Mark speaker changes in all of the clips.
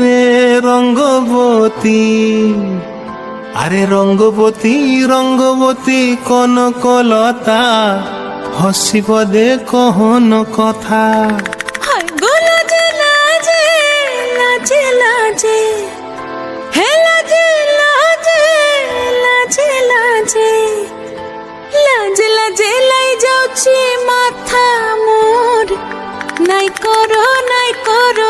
Speaker 1: রে, রঙ্গবতী। আরে রঙ্গবতী রঙ্গবতী কনকলতা হসি পদে কহন কথা।
Speaker 2: মাথা মোর। নাই করো নাই করো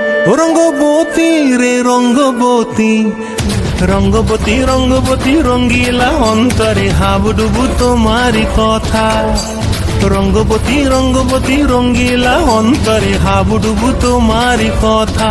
Speaker 1: রঙ্গবতী রে রঙ্গবতী রঙ্গবতী রঙ্গবতী রঙ্গিলা অন্তরে হাবুডুবু তোমারি কথা রঙ্গবতী রঙ্গবতী রঙ্গিলা অন্তরে হাবুডুবু তোমারি কথা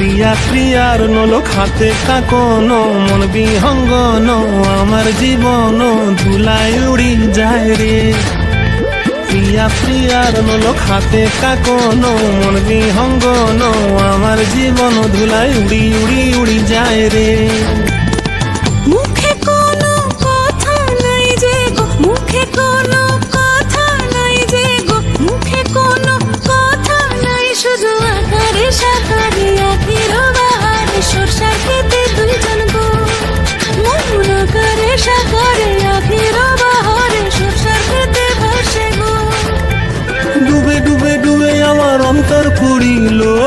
Speaker 1: ক্রিয়া ক্রিয়ার নল খাতে কাকন মন বিহঙ্গন, আমার জীবন ধুলায় উড়ি যায় রে। প্রিয়া, প্রিয়ার নল খাতে কাকন মন বিহঙ্গন, আমার জীবন ধুলায় উড়ি উড়ি উড়ি যায় রে।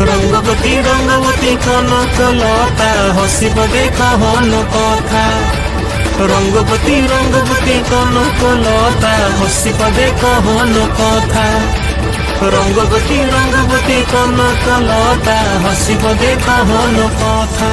Speaker 1: রঙ্গবতী রঙ্গবতী কনকলতা হসিব দেখহন কথা রঙ্গবতী রঙ্গবতী কনকলতা হসিব দেখহন কথা রঙ্গবতী রঙ্গবতী কনকলতা হসিব দেখহন কথা